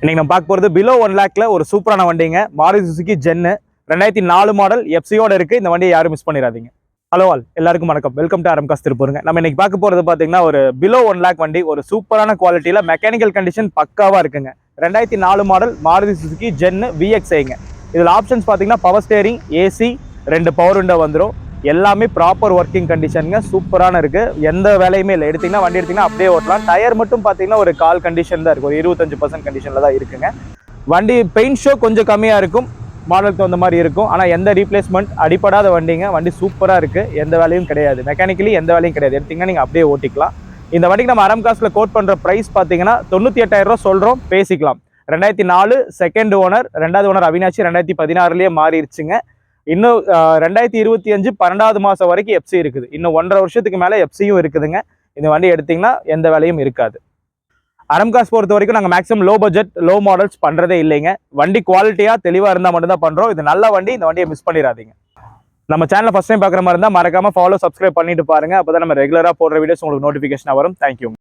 இன்னைக்கு நம்ம பார்க்க போகிறது பிலோ ஒன் லேக்கில் ஒரு சூப்பரான வண்டிங்க. மாருதி சுசுக்கி ஜென்னு ரெண்டாயிரத்தி நாலு மாடல் எஃப்சியோட இருக்குது இந்த வண்டியை யாரும் மிஸ் பண்ணிடாதீங்க ஹலோ ஆல் எல்லாருக்கும் வணக்கம். வெல்கம் டு ஆரம் காஸ் திருப்பூருங்க. நம்ம இன்னைக்கு பார்க்க போகிறது பார்த்தீங்கன்னா ஒரு பிலோ ஒன் லேக் வண்டி ஒரு சூப்பரான குவாலிட்டியில் மெக்கானிக்கல் கண்டிஷன் பக்காவாக இருக்குங்க. ரெண்டாயிரத்தி நாலு மாடல் மாருதி சுசுக்கி ஜென்னு விஎக்ஸ்ஐங்க இதில் ஆப்ஷன்ஸ் பார்த்தீங்கன்னா பவர் ஸ்டேரிங் ஏசி ரெண்டு பவர் விண்டோ வந்துடும் எல்லாமே ப்ராப்பர் ஒர்க்கிங் கண்டிஷனுங்க சூப்பரான இருக்குது எந்த வேலையுமே இல்லை. எடுத்திங்கன்னா வண்டி எடுத்திங்கன்னா அப்படியே ஓட்டலாம். டயர் மட்டும் பார்த்தீங்கன்னா ஒரு கால் கண்டிஷன் தான் இருக்கும். ஒரு இருபத்தஞ்சு பர்சன்ட் கண்டிஷனில் தான் இருக்குங்க. வண்டி பெயிண்ட் ஷோ கொஞ்சம் கம்மியாக இருக்கும். மாடலுக்கு தகுந்த மாதிரி இருக்கும். ஆனால் எந்த ரீப்ளேஸ்மெண்ட் அடிப்படாத வண்டிங்க. வண்டி சூப்பராக இருக்குது எந்த வேலையும் கிடையாது. மெக்கானிக்கலி எந்த வேலையும் கிடையாது. எடுத்திங்கன்னா நீங்கள் அப்படியே ஓட்டிக்கலாம். இந்த வண்டிக்கு நம்ம அரம் காசில் கோட் பண்ணுற ப்ரைஸ் பார்த்தீங்கன்னா தொண்ணூற்றி எட்டாயிரம் ரூபா சொல்கிறோம் பேசிக்கலாம். ரெண்டாயிரத்தி நாலு செகண்ட் ஓனர் ரெண்டாவது ஓனர் அவினாச்சி ரெண்டாயிரத்தி பதினாறுலேயே மாறிடுச்சுங்க. இன்னும் ரெண்டாயிரத்தி இருபத்தி அஞ்சு பன்னெண்டாவது மாதம் வரைக்கும் எஃப்சி இருக்குது. இன்னும் ஒன்றரை வருஷத்துக்கு மேலே எஃப்சியும் இருக்குதுங்க. இந்த வண்டி எடுத்திங்கன்னா எந்த வேலையும் இருக்காது. அரம்காஸ் பொறுத்த வரைக்கும் நாங்கள் maximum low budget low models பண்ணுறதே இல்லைங்க. வண்டி குவாலிட்டியாக தெளிவாக இருந்தால் மட்டும்தான் பண்ணுறோம் இது நல்ல வண்டி இந்த வண்டியை மிஸ் பண்ணிடாதீங்க. நம்ம சேனலை ஃபஸ்ட் டைம் பார்க்குற மாதிரி இருந்தால் மறக்காம ஃபாலோ சப்ஸ்கிரைப் பண்ணிட்டு பாருங்க. அப்போ தான் நம்ம ரெகுலராக போடுற வீடியோஸ் உங்களுக்கு நோட்டிஃபிகேஷன் வரும். தேங்க்யூ